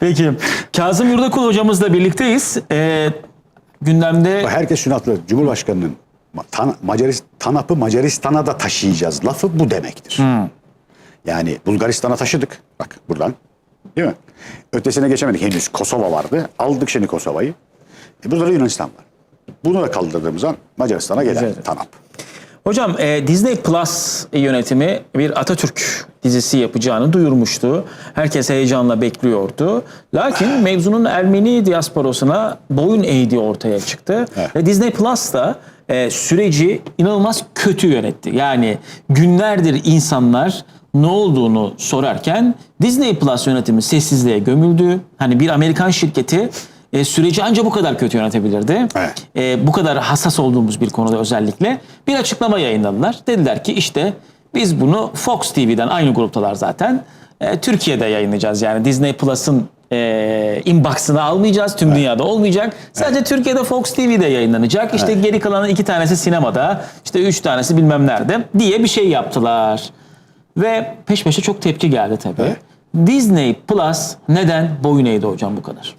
Peki. Kazım Yurdakul hocamızla birlikteyiz. Ee, gündemde Herkes şunu hatırlar. Cumhurbaşkanının tan Macaris TANAP'ı Macaristan'a da taşıyacağız lafı bu demektir. Yani Bulgaristan'a taşıdık. Bak buradan. Değil mi? Ötesine geçemedik henüz. Kosova vardı. Aldık şimdi Kosova'yı. E burada da Yunanistan var. Bunu da kaldırdığımız zaman Macaristan'a gelir. TANAP. Hocam e, Disney Plus yönetimi bir Atatürk dizisi yapacağını duyurmuştu. Herkes heyecanla bekliyordu. Lakin mevzunun Ermeni diasporasına boyun eğdiği ortaya çıktı. Evet. Ve Disney Plus da e, süreci inanılmaz kötü yönetti. Yani günlerdir insanlar ne olduğunu sorarken Disney Plus yönetimi sessizliğe gömüldü. Hani bir Amerikan şirketi e, süreci ancak bu kadar kötü yönetebilirdi. Evet. E, bu kadar hassas olduğumuz bir konuda özellikle bir açıklama yayınladılar. Dediler ki işte biz bunu Fox TV'den aynı gruptalar zaten. e, Türkiye'de yayınlayacağız. Yani Disney Plus'ın e, inbox'ını almayacağız. Tüm dünyada olmayacak. Sadece Türkiye'de Fox TV'de yayınlanacak. İşte geri kalan iki tanesi sinemada. işte üç tanesi bilmem nerede diye bir şey yaptılar. Ve peş peşe çok tepki geldi tabii. Evet. Disney Plus neden boyun eğdi hocam bu kadar?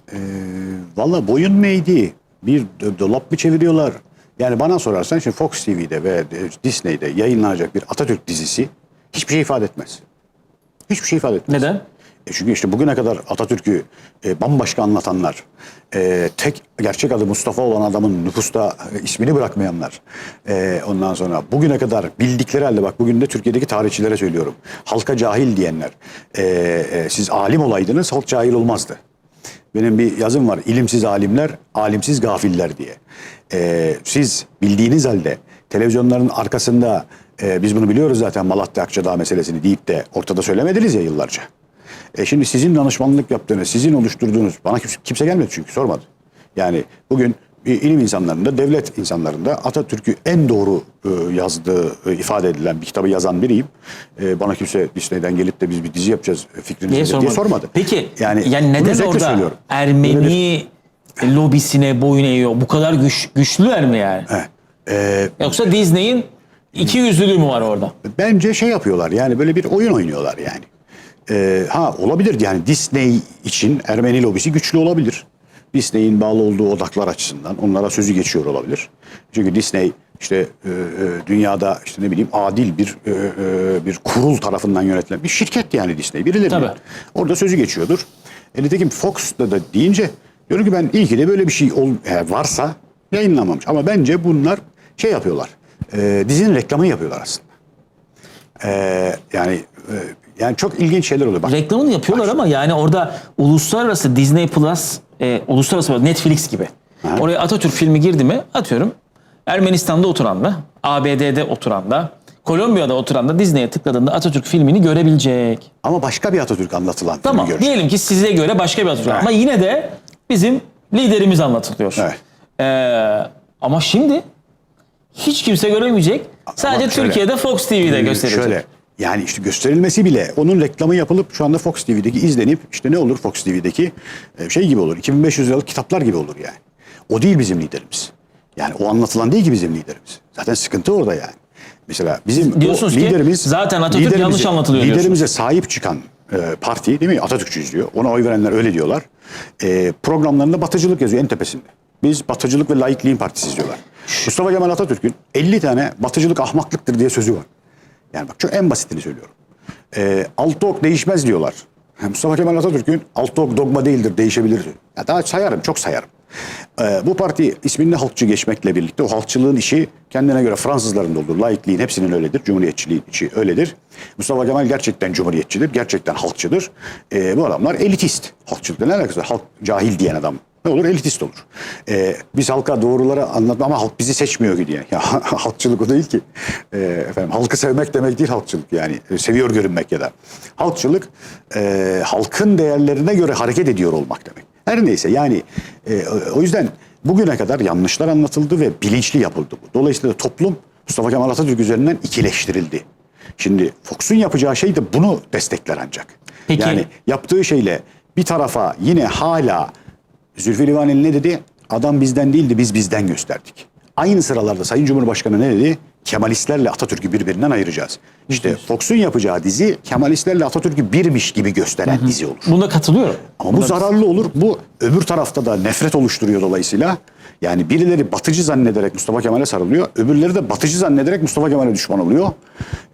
Valla boyun mu eğdi? Bir do- dolap mı çeviriyorlar? Yani bana sorarsan şimdi Fox TV'de ve Disney'de yayınlanacak bir Atatürk dizisi hiçbir şey ifade etmez. Hiçbir şey ifade etmez. Neden? E çünkü işte bugüne kadar Atatürk'ü e, bambaşka anlatanlar, e, tek gerçek adı Mustafa olan adamın nüfusta e, ismini bırakmayanlar, e, ondan sonra bugüne kadar bildikleri halde bak bugün de Türkiye'deki tarihçilere söylüyorum, halka cahil diyenler, e, e, siz alim olaydınız halk cahil olmazdı. Benim bir yazım var, ilimsiz alimler, alimsiz gafiller diye. E, siz bildiğiniz halde televizyonların arkasında e, biz bunu biliyoruz zaten Malatya Akçadağ meselesini deyip de ortada söylemediniz ya yıllarca. E şimdi sizin danışmanlık yaptığınız, sizin oluşturduğunuz, bana kimse, kimse gelmedi çünkü sormadı. Yani bugün bir ilim insanlarında, devlet insanlarında Atatürk'ü en doğru e, yazdığı, e, ifade edilen bir kitabı yazan biriyim. E, bana kimse Disney'den gelip de biz bir dizi yapacağız e, fikriniz Niye nedir sormadı? diye sormadı. Peki yani, bunu neden orada söylüyorum. Ermeni lobisine boyun eğiyor? Bu kadar güç, güçlüler mi yani? bir- e, Yoksa Disney'in iki yüzlülüğü mü var orada? Bence şey yapıyorlar yani böyle bir oyun oynuyorlar yani. Ee, ha olabilir yani Disney için Ermeni lobisi güçlü olabilir. Disney'in bağlı olduğu odaklar açısından onlara sözü geçiyor olabilir. Çünkü Disney işte e, e, dünyada işte ne bileyim adil bir e, e, bir kurul tarafından yönetilen bir şirket yani Disney birileri. Tabii. Orada sözü geçiyordur. E, nitekim Fox'ta da deyince diyorum ki ben iyi ki de böyle bir şey ol, eğer varsa yayınlamamış. Ama bence bunlar şey yapıyorlar. E, dizinin reklamını yapıyorlar aslında. Ee, yani e, yani çok ilginç şeyler oluyor. Bak, Reklamını yapıyorlar ama yani orada uluslararası Disney Plus, e, uluslararası Netflix gibi. Oraya Atatürk filmi girdi mi atıyorum Ermenistan'da oturan da, ABD'de oturan da, Kolombiya'da oturan da Disney'e tıkladığında Atatürk filmini görebilecek. ama başka bir Atatürk anlatılan Tamam filmi göreceğiz. diyelim ki size göre başka bir Atatürk Evet. ama yine de bizim liderimiz anlatılıyor. Evet. Ee, ama şimdi hiç kimse göremeyecek. Sadece şöyle- Türkiye'de Fox TV'de gösterilecek. Şöyle yani işte gösterilmesi bile onun reklamı yapılıp şu anda Fox TV'deki izlenip işte ne olur Fox TV'deki e, şey gibi olur. 2500 liralık kitaplar gibi olur yani. O değil bizim liderimiz. Yani o anlatılan değil ki bizim liderimiz. Zaten sıkıntı orada yani. Mesela bizim Diyorsunuz o ki liderimiz zaten Atatürk yanlış anlatılıyor diyorsunuz. Liderimize sahip çıkan e, parti değil mi? Atatürkçüyüz diyor. Ona oy verenler öyle diyorlar. E, programlarında batıcılık yazıyor en tepesinde. Biz batıcılık ve laikliğin partisiyiz diyorlar. Mustafa Kemal Atatürk'ün 50 tane batıcılık ahmaklıktır diye sözü var. Yani bak çok en basitini söylüyorum. E, altı değişmez diyorlar. Mustafa Kemal Atatürk'ün altı ok dogma değildir değişebilir. Ya daha sayarım çok sayarım. E, bu parti isminde halkçı geçmekle birlikte o halkçılığın işi kendine göre Fransızların da olur. Laikliğin hepsinin öyledir. Cumhuriyetçiliğin içi öyledir. Mustafa Kemal gerçekten cumhuriyetçidir. Gerçekten halkçıdır. E, bu adamlar elitist. Halkçılıkla ne alakası? Halk cahil diyen adam ne olur? Elitist olur. Ee, biz halka doğruları anlatma ama halk bizi seçmiyor ki diye. Ya, halkçılık o değil ki. Ee, efendim halkı sevmek demek değil halkçılık yani. Ee, seviyor görünmek ya da. Halkçılık e, halkın değerlerine göre hareket ediyor olmak demek. Her neyse yani e, o yüzden bugüne kadar yanlışlar anlatıldı ve bilinçli yapıldı bu. Dolayısıyla toplum Mustafa Kemal Atatürk üzerinden ikileştirildi. Şimdi Fox'un yapacağı şey de bunu destekler ancak. Peki. Yani yaptığı şeyle bir tarafa yine hala Zülfü Livaneli ne dedi? Adam bizden değildi biz bizden gösterdik. Aynı sıralarda Sayın Cumhurbaşkanı ne dedi? Kemalistlerle Atatürk'ü birbirinden ayıracağız. İşte Fox'un yapacağı dizi Kemalistlerle Atatürk'ü birmiş gibi gösteren dizi olur. Bunda katılıyorum. Ama bu zararlı olur. Bu öbür tarafta da nefret oluşturuyor dolayısıyla. Yani birileri batıcı zannederek Mustafa Kemal'e sarılıyor. Öbürleri de batıcı zannederek Mustafa Kemal'e düşman oluyor.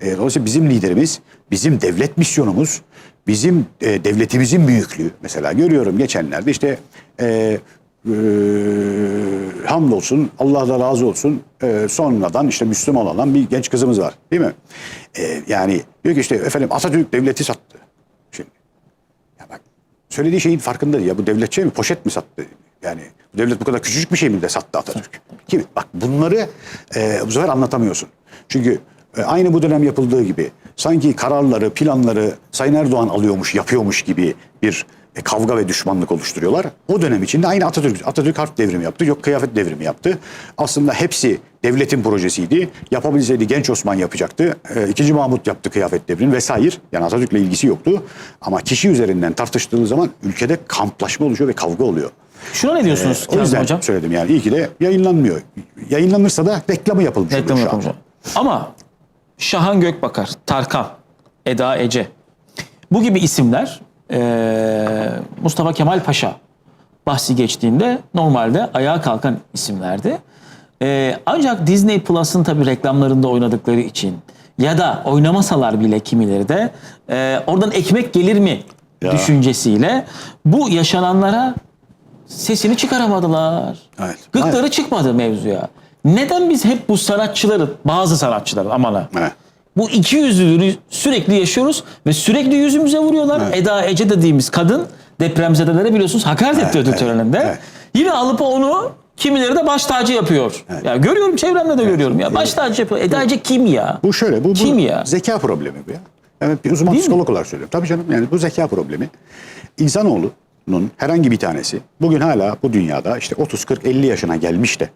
E, dolayısıyla bizim liderimiz, bizim devlet misyonumuz, bizim e, devletimizin büyüklüğü. Mesela görüyorum geçenlerde işte e, e, hamdolsun Allah da razı olsun e, sonradan işte Müslüman olan bir genç kızımız var değil mi? E, yani diyor ki işte efendim Atatürk devleti sattı. Şimdi ya bak söylediği şeyin farkında değil. Ya bu devlet şey mi? Poşet mi sattı? Yani bu devlet bu kadar küçücük bir şey mi de sattı Atatürk? Kim? Bak bunları e, bu sefer anlatamıyorsun. Çünkü e, aynı bu dönem yapıldığı gibi sanki kararları, planları Sayın Erdoğan alıyormuş, yapıyormuş gibi bir e, kavga ve düşmanlık oluşturuyorlar. O dönem içinde aynı Atatürk, Atatürk harf devrimi yaptı, yok kıyafet devrimi yaptı. Aslında hepsi devletin projesiydi. Yapabilseydi genç Osman yapacaktı. E, İkinci Mahmut yaptı kıyafet devrini vesaire. Yani Atatürk'le ilgisi yoktu. Ama kişi üzerinden tartıştığı zaman ülkede kamplaşma oluşuyor ve kavga oluyor. Şuna ne diyorsunuz O Kazım yüzden Hocam? söyledim yani. İyi ki de yayınlanmıyor. Yayınlanırsa da reklamı yapılmış oluyor Reklam şu an. yapacağım. Ama Şahan Gökbakar, Tarkan, Eda Ece bu gibi isimler eee, Mustafa Kemal Paşa bahsi geçtiğinde normalde ayağa kalkan isimlerdi. Eee, ancak Disney Plus'ın tabii reklamlarında oynadıkları için ya da oynamasalar bile kimileri de eee, oradan ekmek gelir mi Ya. düşüncesiyle bu yaşananlara sesini çıkaramadılar. Evet. Gıkları Aynen. çıkmadı mevzuya. Neden biz hep bu sanatçıların, bazı sanatçıların aman ha, Evet. Bu iki yüzlülüğü sürekli yaşıyoruz ve sürekli yüzümüze vuruyorlar. Eda Ece dediğimiz kadın depremzedelere biliyorsunuz hakaret etti ödül evet, töreninde. evet. Yine alıp onu kimileri de baş tacı yapıyor. Ya görüyorum çevremde de görüyorum ya. Baş tacı yapıyor. Eda Ece kim ya? Bu şöyle, bu, bu Kim ya? zeka problemi bu ya. Evet bir uzman Değil mi? psikolog olarak söylüyorum. Tabii canım yani bu zeka problemi. İnsanoğlunun herhangi bir tanesi bugün hala bu dünyada işte 30, 40, 50 yaşına gelmiş de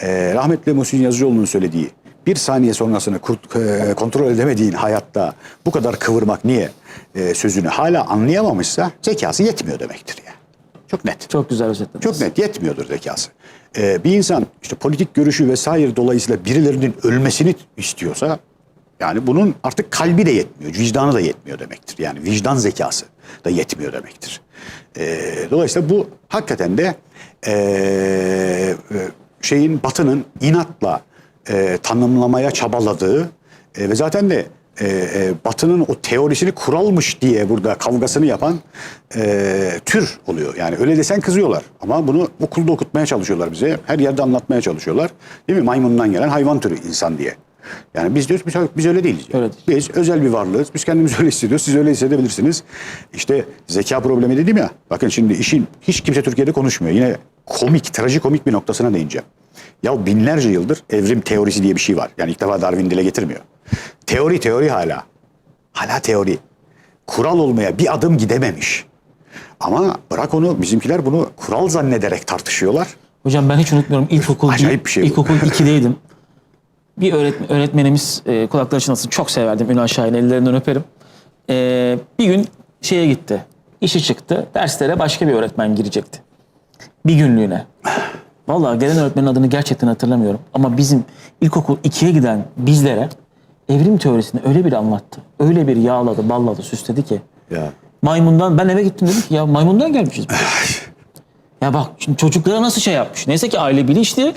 e, rahmetli Muhsin Yazıcıoğlu'nun söylediği bir saniye sonrasını e, kontrol edemediğin hayatta bu kadar kıvırmak niye e, sözünü hala anlayamamışsa zekası yetmiyor demektir ya. Çok net. Çok güzel özetlediniz. Çok net yetmiyordur zekası. Ee, bir insan işte politik görüşü vesaire dolayısıyla birilerinin ölmesini istiyorsa yani bunun artık kalbi de yetmiyor, vicdanı da yetmiyor demektir. Yani vicdan zekası da yetmiyor demektir. Ee, dolayısıyla bu hakikaten de ee, şeyin batının inatla e, tanımlamaya çabaladığı e, ve zaten de e, e, Batı'nın o teorisini kuralmış diye burada kavgasını yapan e, tür oluyor. Yani öyle desen kızıyorlar. Ama bunu okulda okutmaya çalışıyorlar bize. Her yerde anlatmaya çalışıyorlar. Değil mi? Maymundan gelen hayvan türü insan diye. Yani biz diyoruz biz, biz öyle değiliz. Öyle değil. Biz özel bir varlığız. Biz kendimizi öyle hissediyoruz. Siz öyle hissedebilirsiniz. İşte zeka problemi dedim ya. Bakın şimdi işin hiç kimse Türkiye'de konuşmuyor. Yine komik, trajikomik bir noktasına değineceğim. Ya binlerce yıldır evrim teorisi diye bir şey var. Yani ilk defa Darwin dile getirmiyor. Teori teori hala. Hala teori. Kural olmaya bir adım gidememiş. Ama bırak onu bizimkiler bunu kural zannederek tartışıyorlar. Hocam ben hiç unutmuyorum ilkokul Acayip bir şey ilkokul 2'deydim. Bir öğretmen, öğretmenimiz e, kulakları çınlasın çok severdim Ünal Şahin ellerinden öperim. E, bir gün şeye gitti. İşi çıktı. Derslere başka bir öğretmen girecekti. Bir günlüğüne. Vallahi gelen öğretmenin adını gerçekten hatırlamıyorum. Ama bizim ilkokul 2'ye giden bizlere evrim teorisini öyle bir anlattı. Öyle bir yağladı, balladı, süsledi ki. Ya. Maymundan ben eve gittim dedim ki ya maymundan gelmişiz. ya bak şimdi çocuklara nasıl şey yapmış. Neyse ki aile bilinçli.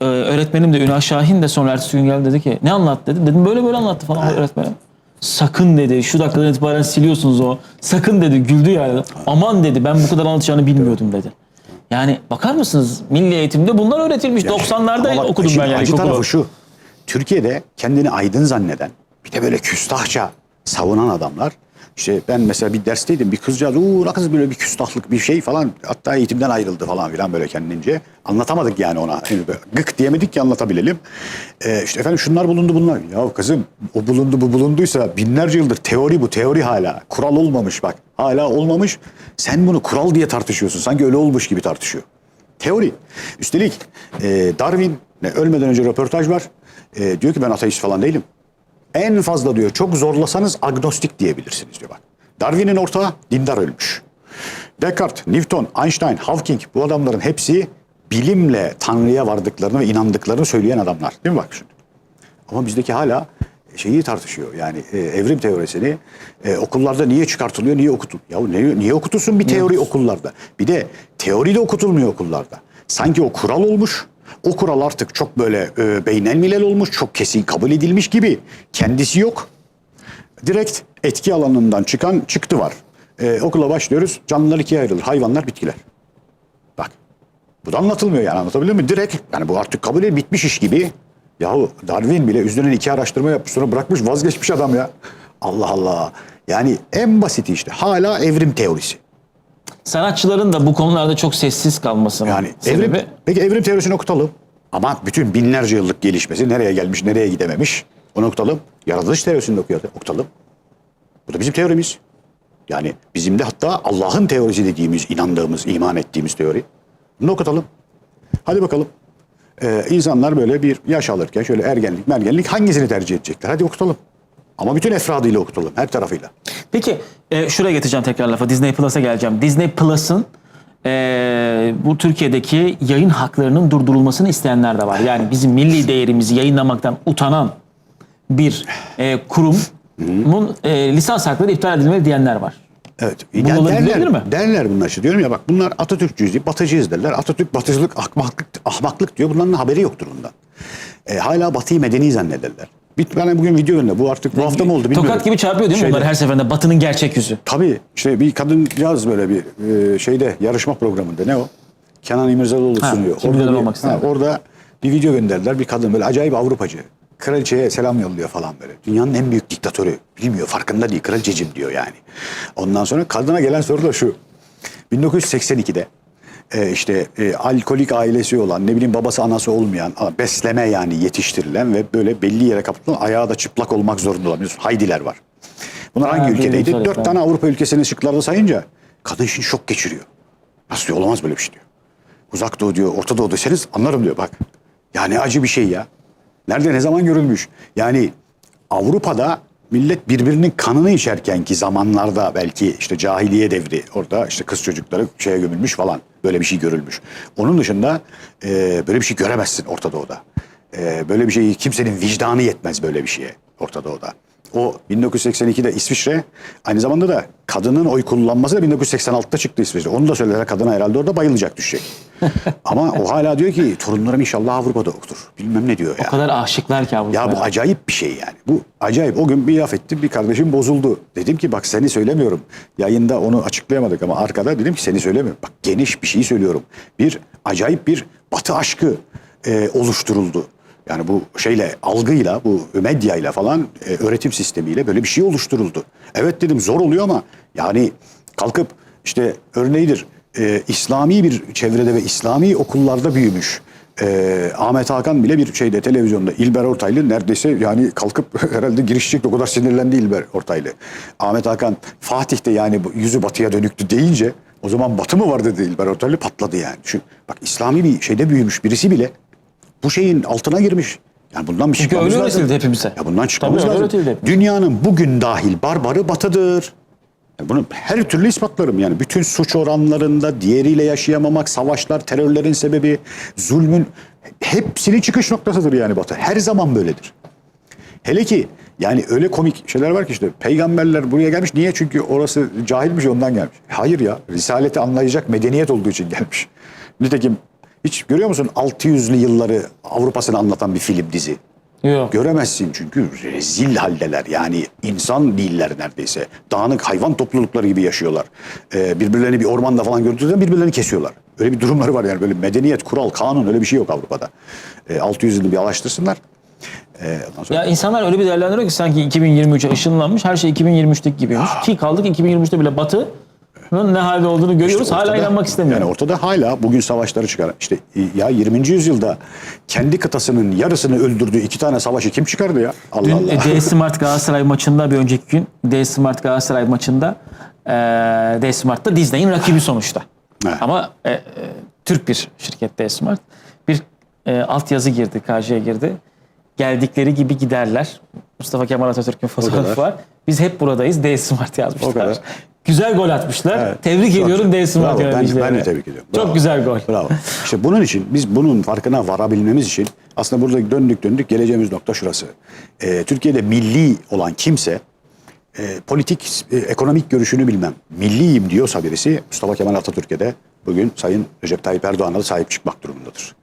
Ee, öğretmenim de Ünal Şahin de sonra ertesi gün geldi dedi ki ne anlattı dedi. Dedim böyle böyle anlattı falan öğretmenim. Sakın dedi şu dakikadan itibaren siliyorsunuz o. Sakın dedi güldü yani. Aman dedi ben bu kadar anlatacağını bilmiyordum dedi. Yani bakar mısınız milli eğitimde bunlar öğretilmiş. 90'larda Ama bak, okudum ben yani acı tarafı şu. Türkiye'de kendini aydın zanneden bir de böyle küstahça savunan adamlar. İşte ben mesela bir dersteydim bir kızcağız uuu kız böyle bir küstahlık bir şey falan hatta eğitimden ayrıldı falan filan böyle kendince. Anlatamadık yani ona. Böyle gık diyemedik ki anlatabilelim. Ee, işte efendim şunlar bulundu bunlar. Ya kızım o bulundu bu bulunduysa binlerce yıldır teori bu teori hala. Kural olmamış bak. Hala olmamış. Sen bunu kural diye tartışıyorsun. Sanki öyle olmuş gibi tartışıyor. Teori. Üstelik e, Darwin ölmeden önce röportaj var. E, diyor ki ben ateist falan değilim. En fazla diyor çok zorlasanız agnostik diyebilirsiniz diyor bak. Darwin'in ortağı dindar ölmüş. Descartes, Newton, Einstein, Hawking bu adamların hepsi bilimle Tanrı'ya vardıklarını ve inandıklarını söyleyen adamlar. Değil mi bak şimdi? Ama bizdeki hala şeyi tartışıyor. Yani e, evrim teorisini e, okullarda niye çıkartılıyor, niye okutul? Ya niye, niye okutulsun bir teori okullarda? Bir de teori de okutulmuyor okullarda. Sanki o kural olmuş. O kural artık çok böyle e, beynel milel olmuş, çok kesin kabul edilmiş gibi. Kendisi yok. Direkt etki alanından çıkan çıktı var. E, okula başlıyoruz. Canlılar ikiye ayrılır. Hayvanlar, bitkiler. Bak. Bu da anlatılmıyor yani anlatabiliyor muyum? Direkt yani bu artık kabul edilmiş bitmiş iş gibi. Yahu Darwin bile üzerine iki araştırma yapmış sonra bırakmış vazgeçmiş adam ya. Allah Allah. Yani en basiti işte hala evrim teorisi. Sanatçıların da bu konularda çok sessiz kalmasının Yani sebebi evrim, peki evrim teorisini okutalım. Ama bütün binlerce yıllık gelişmesi nereye gelmiş nereye gidememiş onu okutalım. Yaratılış teorisini de okuyalım, okutalım. Bu da bizim teorimiz. Yani bizim de hatta Allah'ın teorisi dediğimiz, inandığımız, iman ettiğimiz teori. Bunu okutalım. Hadi bakalım. Ee, insanlar böyle bir yaş alırken şöyle ergenlik, mergenlik hangisini tercih edecekler? Hadi okutalım. Ama bütün efradıyla okutalım, her tarafıyla. Peki e, şuraya getireceğim tekrar lafa. Disney Plus'a geleceğim. Disney Plus'ın e, bu Türkiye'deki yayın haklarının durdurulmasını isteyenler de var. Yani bizim milli değerimizi yayınlamaktan utanan bir e, kurumun e, lisans hakları iptal edilmeli diyenler var. Evet. Bu Yani olabilir derler, mi? derler bunlar işte. Diyorum ya bak bunlar Atatürkçüyüz deyip batıcıyız derler. Atatürk batıcılık, ahmaklık, ahmaklık diyor. Bunların haberi yoktur bundan. E, hala batıyı medeni zannederler. Bir, ben bugün video önünde. Bu artık bu hafta mı oldu bilmiyorum. Tokat gibi çarpıyor değil mi Şeyde- bunlar her seferinde Batı'nın gerçek yüzü? Tabii. işte bir kadın yaz böyle bir e, şeyde yarışma programında ne o? Kenan İmirzalıoğlu Ha, sunuyor. kim bir- olmak ister? orada bir video gönderdiler. Bir kadın böyle acayip Avrupacı. Kraliçeye selam yolluyor falan böyle. Dünyanın en büyük diktatörü. Bilmiyor farkında değil. Kraliçecim diyor yani. Ondan sonra kadına gelen soru da şu. 1982'de e, işte e, alkolik ailesi olan ne bileyim babası anası olmayan besleme yani yetiştirilen ve böyle belli yere kapatılan ayağı da çıplak olmak zorunda olan haydiler var. Bunlar Ha, hangi ülkedeydi? Dört tamam. tane Avrupa ülkesini şıklarda sayınca kadın şimdi şok geçiriyor. Nasıl diyor olamaz böyle bir şey diyor. Uzak Doğu diyor, Orta Doğu deseniz anlarım diyor bak. Ya ne acı bir şey ya. Nerede ne zaman görülmüş? Yani Avrupa'da millet birbirinin kanını içerken ki zamanlarda belki işte cahiliye devri orada işte kız çocukları şeye gömülmüş falan böyle bir şey görülmüş. Onun dışında e, böyle bir şey göremezsin Orta Doğu'da. E, böyle bir şeyi kimsenin vicdanı yetmez böyle bir şeye Orta Doğu'da. O 1982'de İsviçre aynı zamanda da kadının oy kullanması da 1986'da çıktı İsviçre. Onu da söyleler kadına herhalde orada bayılacak düşecek. Ama o hala diyor ki torunlarım inşallah Avrupa'da okutur. Bilmem ne diyor ya. O kadar aşıklar ki Avrupa'ya. Ya bu acayip bir şey yani. Bu acayip. O gün bir laf ettim bir kardeşim bozuldu. Dedim ki bak seni söylemiyorum. Yayında onu açıklayamadık ama arkada dedim ki seni söylemiyorum. Bak geniş bir şey söylüyorum. Bir acayip bir batı aşkı e, oluşturuldu. Yani bu şeyle algıyla bu medyayla falan e, öğretim sistemiyle böyle bir şey oluşturuldu. Evet dedim zor oluyor ama yani kalkıp işte örneğidir e, İslami bir çevrede ve İslami okullarda büyümüş. Ee, Ahmet Hakan bile bir şeyde televizyonda İlber Ortaylı neredeyse yani kalkıp herhalde girişecekti o kadar sinirlendi İlber Ortaylı. Ahmet Hakan Fatih'te yani yüzü batıya dönüktü deyince o zaman batı mı var dedi İlber Ortaylı patladı yani. Şu, bak İslami bir şeyde büyümüş birisi bile bu şeyin altına girmiş. Yani bundan bir Çünkü çıkmamız öyle lazım. öğretildi hepimize. Ya bundan çıkmamız Tabii öyle lazım. öğretildi hepimize. Dünyanın bugün dahil barbarı batıdır. Yani Bunu her türlü ispatlarım yani. Bütün suç oranlarında diğeriyle yaşayamamak, savaşlar, terörlerin sebebi, zulmün hepsinin çıkış noktasıdır yani batı. Her zaman böyledir. Hele ki yani öyle komik şeyler var ki işte peygamberler buraya gelmiş. Niye? Çünkü orası cahilmiş ondan gelmiş. Hayır ya. Risaleti anlayacak medeniyet olduğu için gelmiş. Nitekim hiç görüyor musun 600'lü yılları Avrupa'sını anlatan bir film dizi? Yok. Göremezsin çünkü rezil haldeler. Yani insan değiller neredeyse. Dağınık hayvan toplulukları gibi yaşıyorlar. Ee, birbirlerini bir ormanda falan gördüğünde birbirlerini kesiyorlar. Öyle bir durumları var yani. Böyle medeniyet, kural, kanun öyle bir şey yok Avrupa'da. Ee, 600 yılı bir araştırsınlar. Ee, ondan sonra Ya insanlar öyle bir değerlendiriyor ki sanki 2023'e ışınlanmış. Her şey 2023'teki gibiymiş. Ki kaldık 2023'te bile Batı'nın ne halde olduğunu görüyoruz. İşte Hala ortada- inanmak istemiyorum. Yani ortada hala bugün savaşları çıkar. İşte ya 20. yüzyılda kendi kıtasının yarısını öldürdüğü iki tane savaşı kim çıkardı ya? Allah Dün Allah. e, D Smart Galatasaray maçında bir önceki gün D Smart Galatasaray maçında e, D Smart'ta Disney'in rakibi sonuçta. Evet. Ama e, e, Türk bir şirket D Smart. Bir e, altyazı girdi, karşıya girdi. Geldikleri gibi giderler. Mustafa Kemal Atatürk'ün fotoğrafı var. Biz hep buradayız D Smart yazmışlar. O kadar. Güzel gol atmışlar. Evet. Tebrik Çok- ediyorum D Smart Bravo, ben- ben de tebrik ediyorum. Çok Bravo. güzel gol. Bravo. İşte bunun için biz bunun farkına varabilmemiz için aslında burada döndük döndük geleceğimiz nokta şurası. Ee, Türkiye'de milli olan kimse e, politik, e, ekonomik görüşünü bilmem. Milliyim diyorsa birisi Mustafa Kemal Atatürk'e de bugün Sayın Recep Tayyip Erdoğan'a da sahip çıkmak durumundadır.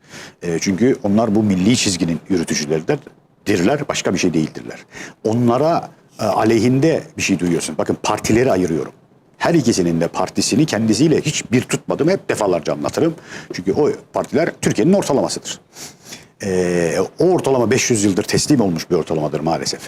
E, çünkü onlar bu milli çizginin yürütücüleridirler, başka bir şey değildirler. Onlara e, aleyhinde bir şey duyuyorsun. Bakın partileri ayırıyorum. Her ikisinin de partisini kendisiyle hiçbir tutmadım. Hep defalarca anlatırım. Çünkü o partiler Türkiye'nin ortalamasıdır. Ee, o ortalama 500 yıldır teslim olmuş bir ortalamadır maalesef.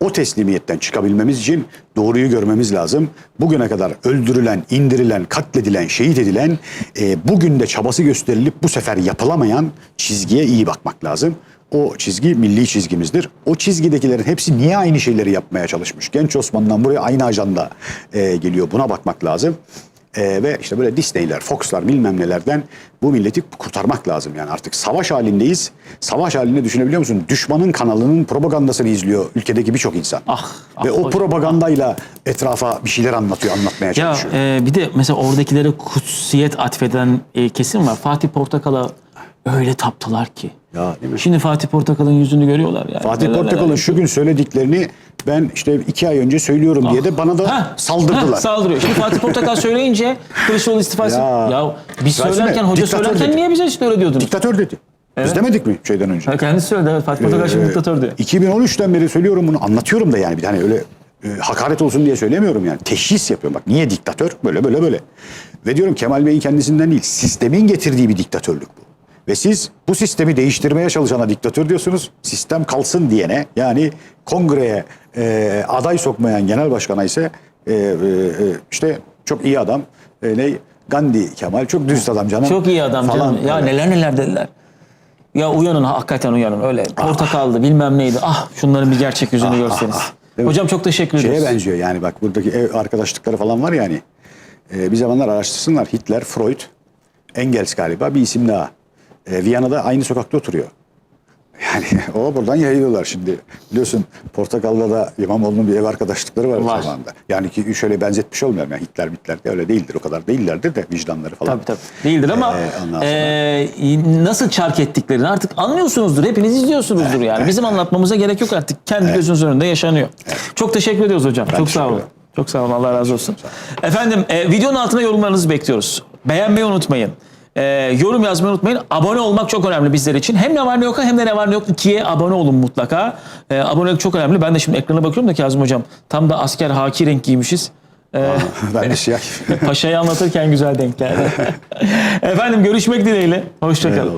O teslimiyetten çıkabilmemiz için doğruyu görmemiz lazım. Bugüne kadar öldürülen, indirilen, katledilen, şehit edilen, e, bugün de çabası gösterilip bu sefer yapılamayan çizgiye iyi bakmak lazım. O çizgi milli çizgimizdir. O çizgidekilerin hepsi niye aynı şeyleri yapmaya çalışmış? Genç Osman'dan buraya aynı ajanda e, geliyor. Buna bakmak lazım. Ee, ve işte böyle Disney'ler, Fox'lar bilmem nelerden bu milleti kurtarmak lazım yani artık savaş halindeyiz. Savaş halinde düşünebiliyor musun? Düşmanın kanalının propagandasını izliyor ülkedeki birçok insan. Ah, ah ve o propagandayla etrafa bir şeyler anlatıyor, anlatmaya Ya çalışıyor. e, bir de mesela oradakilere kutsiyet atfeden e, kesim var. Fatih Portakal'a öyle taptılar ki. Ya, değil mi? Şimdi Fatih Portakal'ın yüzünü görüyorlar yani. Fatih Portakal'ın şu gün söylediklerini ben işte iki ay önce söylüyorum diye de bana da Ha, saldırdılar. ha, saldırıyor. Şimdi Fatih Portakal söyleyince Kılıçdaroğlu istifası. Ya, Ya. biz Versene, söylerken, hoca diktatör söylerken dedi. niye bize işte öyle diyordunuz? Diktatör dedi. Biz demedik mi şeyden önce? Ha, kendisi söyledi evet. Fatih Portakal şimdi Ee, diktatör diyor. 2013'ten beri söylüyorum bunu anlatıyorum da yani bir tane öyle e, hakaret olsun diye söylemiyorum yani. Teşhis yapıyorum bak niye diktatör böyle böyle böyle. Ve diyorum Kemal Bey'in kendisinden değil sistemin getirdiği bir diktatörlük bu. Ve siz bu sistemi değiştirmeye çalışana diktatör diyorsunuz. Sistem kalsın diyene yani kongreye e, aday sokmayan genel başkana ise e, e, e, işte çok iyi adam. E, ne Gandhi Kemal çok dürüst adam canım. Çok iyi adam falan canım. Ya böyle. neler neler dediler. Ya uyanın hakikaten uyanın öyle. Portakaldı bilmem neydi. Ah şunların bir gerçek yüzünü Ah, görseniz. ah, ah. Hocam çok teşekkür Şeye ederiz. benziyor yani bak buradaki ev arkadaşlıkları falan var yani. Ee, bir zamanlar araştırsınlar Hitler, Freud, Engels galiba bir isim daha. Ee, Viyana'da aynı sokakta oturuyor. Yani o buradan yayılıyorlar şimdi. Biliyorsun Portakal'da da İmamoğlu'nun bir ev arkadaşlıkları var, Var. o zamanında. Yani ki şöyle benzetmiş olmuyorum. Yani Hitler, Hitler de öyle değildir. O kadar değillerdir de vicdanları falan. Tabii tabii. Değildir ama Ee, sonra- e, nasıl çark ettiklerini artık anlıyorsunuzdur. Hepiniz izliyorsunuzdur yani. Bizim anlatmamıza gerek yok artık. Kendi gözünüzün önünde yaşanıyor. Çok teşekkür ediyoruz hocam. Çok teşekkür sağ olun. Çok sağ olun. Allah razı olsun. Efendim e, videonun altına yorumlarınızı bekliyoruz. Beğenmeyi unutmayın. E, yorum yazmayı unutmayın. Abone olmak çok önemli bizler için. Hem ne var ne yok hem de ne var ne yok ikiye abone olun mutlaka. E, abonelik çok önemli. Ben de şimdi ekrana bakıyorum da Kazım hocam. Tam da asker haki renk giymişiz. E, ben de siyah. Paşayı anlatırken güzel denk geldi. Efendim görüşmek dileğiyle. Hoşçakalın.